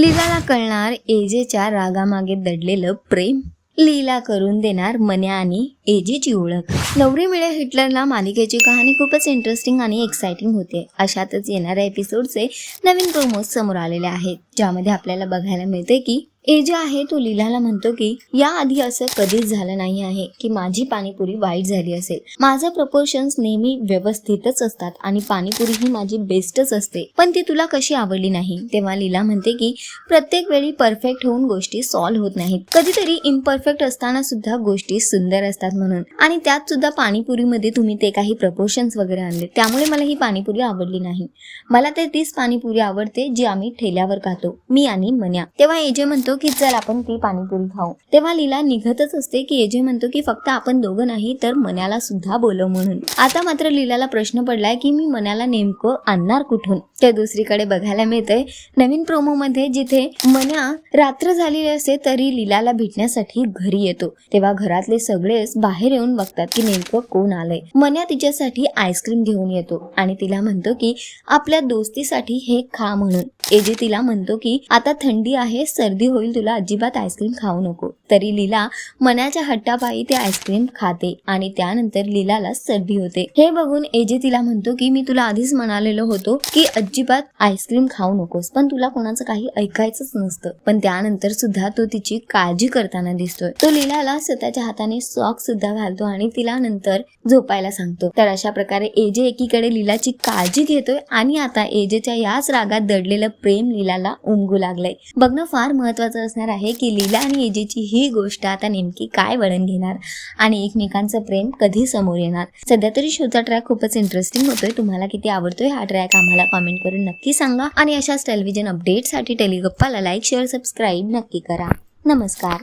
लीलाला कळणार एजेच्या रागामागे दडलेलं प्रेम. लीला करून देणार मन्या आणि एजेची ओळख. नवरी मिळे हिटलरला मालिकेची कहाणी खूपच इंटरेस्टिंग आणि एक्साइटिंग होते. अशातच येणाऱ्या एपिसोडचे नवीन प्रोमोज समोर आलेले आहेत ज्यामध्ये आपल्याला बघायला मिळते की ए जे आहे तो लीलाला म्हणतो की याआधी असं कधीच झालं नाही आहे की माझी पाणीपुरी वाईट झाली असेल. माझं प्रपोर्शन्स नेहमी व्यवस्थितच असतात आणि पाणीपुरी ही माझी बेस्टच असते. पण ती तुला कशी आवडली नाही? तेव्हा लीला म्हणते की प्रत्येक वेळी परफेक्ट होऊन गोष्टी सॉल्व्ह होत नाहीत. कधीतरी इम्परफेक्ट असताना सुद्धा गोष्टी सुंदर असतात म्हणून. आणि त्यात सुद्धा पाणीपुरीमध्ये तुम्ही ते काही प्रपोर्शन्स वगैरे आणले. त्यामुळे मला ही पाणीपुरी आवडली नाही. मला तर तीच पाणीपुरी आवडते जी आम्ही ठेल्यावर खातो. मी आणि मन्या. तेव्हा एजे म्हणतो की चल आपण ती पाणीपुरी खाऊ. तेव्हा लीला निघतच असते की एजे म्हणतो की फक्त आपण दोघं नाही तर मन्याला सुद्धा बोलव म्हणून. आता मात्र लीलाला प्रश्न पडलाय की मी मन्याला नेमकं आणणार कुठून? तर दुसरीकडे बघायला मिळतंय नवीन प्रोमो मध्ये जिथे मन्या रात्र झालेली असते तरी लीलाला भेटण्यासाठी घरी येतो. तेव्हा घरातले सगळेच बाहेर येऊन बघतात की नेमकं कोण आलंय. मन्या तिच्यासाठी आईस्क्रीम घेऊन येतो आणि तिला म्हणतो की आपल्या दोस्तीसाठी हे खा म्हणून. एजे तिला म्हणतो की आता थंडी आहे सर्दी होईल तुला अजिबात आईस्क्रीम खाऊ नको. तरी लीला मनाच्या हट्टापायी ते आईस्क्रीम खाते आणि त्यानंतर लीलाला सर्दी होते. हे बघून एजे तिला म्हणतो की मी तुला आधीच म्हणालेलो होतो की अजिबात आईस्क्रीम खाऊ नकोस पण तुला कोणाचं काही ऐकायचंच नसतं. पण त्यानंतर सुद्धा तो तिची काळजी करताना दिसतोय. तो लीलाला स्वतःच्या हाताने सॉक सुद्धा घालतो आणि तिला नंतर झोपायला सांगतो. तर अशा प्रकारे एजे एकीकडे लीलाची काळजी घेतोय आणि आता एजेच्या याच रागात दडलेलं प्रेम लीलाला उमगू लागलंय. बघणं फार महत्वाचं असणार आहे की लीला आणि एजेची ही गोष्ट आता नेमकी काय वळण घेणार आणि एकमेकांचं प्रेम कधी समोर येणार? सध्या तरी शोचा ट्रॅक खूपच इंटरेस्टिंग होतोय. तुम्हाला किती आवडतोय हा ट्रॅक आम्हाला कॉमेंट करून नक्की सांगा. आणि अशाच टेलिव्हिजन अपडेटसाठी टेलिगप्पाला लाईक शेअर सबस्क्राईब नक्की करा. नमस्कार.